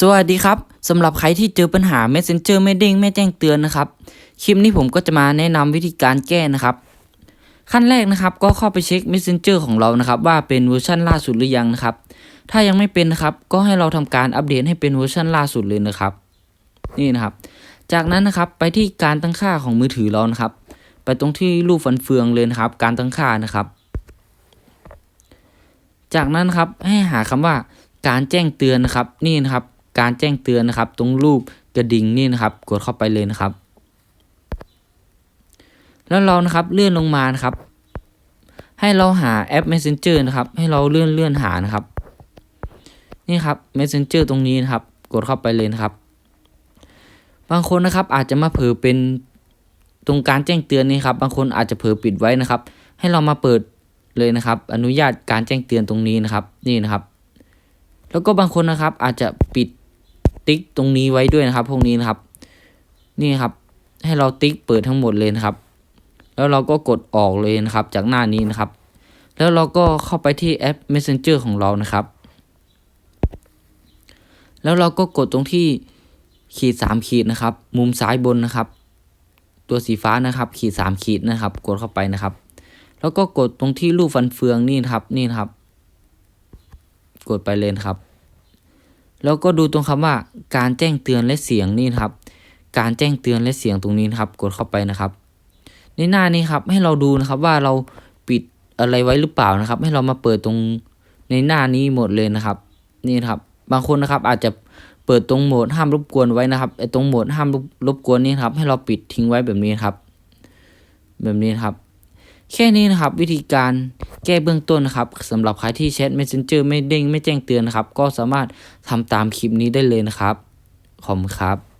สวัสดีครับสำหรับใครที่เจอปัญหา Messenger ไม่เด้งไม่แจ้งเตือนนะครับ คลิปนี้ผมก็จะมาแนะนำวิธีการแก้นะครับ ขั้นแรกนะครับก็เข้าไปเช็ค Messenger ของเรานะครับ ว่าเป็นเวอร์ชันล่าสุดหรือยังนะครับ ถ้ายังไม่เป็นนะครับ ก็ให้เราทำการอัปเดตให้เป็นเวอร์ชันล่าสุดเลยนะครับ นี่นะครับ จากนั้นนะครับไปที่การตั้งค่าของมือถือเรานะครับ ไปตรงที่รูปฟันเฟืองเลยนะครับ การตั้งค่านะครับ จากนั้นครับให้หาคำว่าการแจ้งเตือนนะครับ นี่นะครับ การแจ้งเตือนนะครับ ตรงรูปกระดิ่งนี่นะครับ กดเข้าไปเลยนะครับ แล้วเรานะครับเลื่อนลงมานะครับ ให้เราหาแอป Messenger นะครับ ให้เราเลื่อนเลื่อนหานะครับ นี่ครับ Messenger ตรงนี้นะครับ กดเข้าไปเลยนะครับ บางคนนะครับอาจจะมาเผลอเป็นตรงการแจ้งเตือนนี่ครับบางคนอาจจะเผลอปิดไว้นะครับ ให้เรามาเปิดเลยนะครับ อนุญาตการแจ้งเตือนตรงนี้นะครับ นี่นะครับ แล้วก็บางคนนะครับอาจจะปิด ติ๊กตรงนี้ไว้ด้วยนะครับ พวกนี้นะครับ นี่ครับ ให้เราติ๊กเปิดทั้งหมดเลยนะครับ แล้วเราก็กดออกเลยนะครับ จากหน้านี้นะครับ แล้วเราก็เข้าไปที่แอป Messenger ของเรานะครับ แล้วเราก็กดตรงที่ขีดสามขีดนะครับ มุมซ้ายบนนะครับ ตัวสีฟ้านะครับ ขีดสามขีดนะครับ กดเข้าไปนะครับ แล้วก็กดตรงที่รูปฟันเฟืองนี่นะครับ นี่นะครับ กดไปเลยครับ แล้วก็ดูตรงคำว่าการแจ้งเตือนและเสียงนี่นครับ การแจ้งเตือนและเสียงตรงนี้นะครับ กดเข้าไปนะครับ ในหน้านี้ครับให้เราดูนะครับว่าเราปิดอะไรไว้หรือเปล่านะครับ ให้เรามาเปิดตรงในหน้านี้หมดเลยนะครับ นี่นครับ บางคนนะครับอาจจะเปิดตรงโหมดห้ามรบกวนไว้นะครับไอ้ตรงโหมดห้ามรบกวนนี่ครับ ให้เราปิดทิ้งไว้แบบนี้ครับ แบบนี้ครับ แค่นี้นะครับวิธีการแก้เบื้องต้นนะครับสำหรับใครที่แชท Messenger ไม่เด้งไม่แจ้งเตือนนะครับ ก็สามารถทำตามคลิปนี้ได้เลยนะครับ ขอบคุณครับ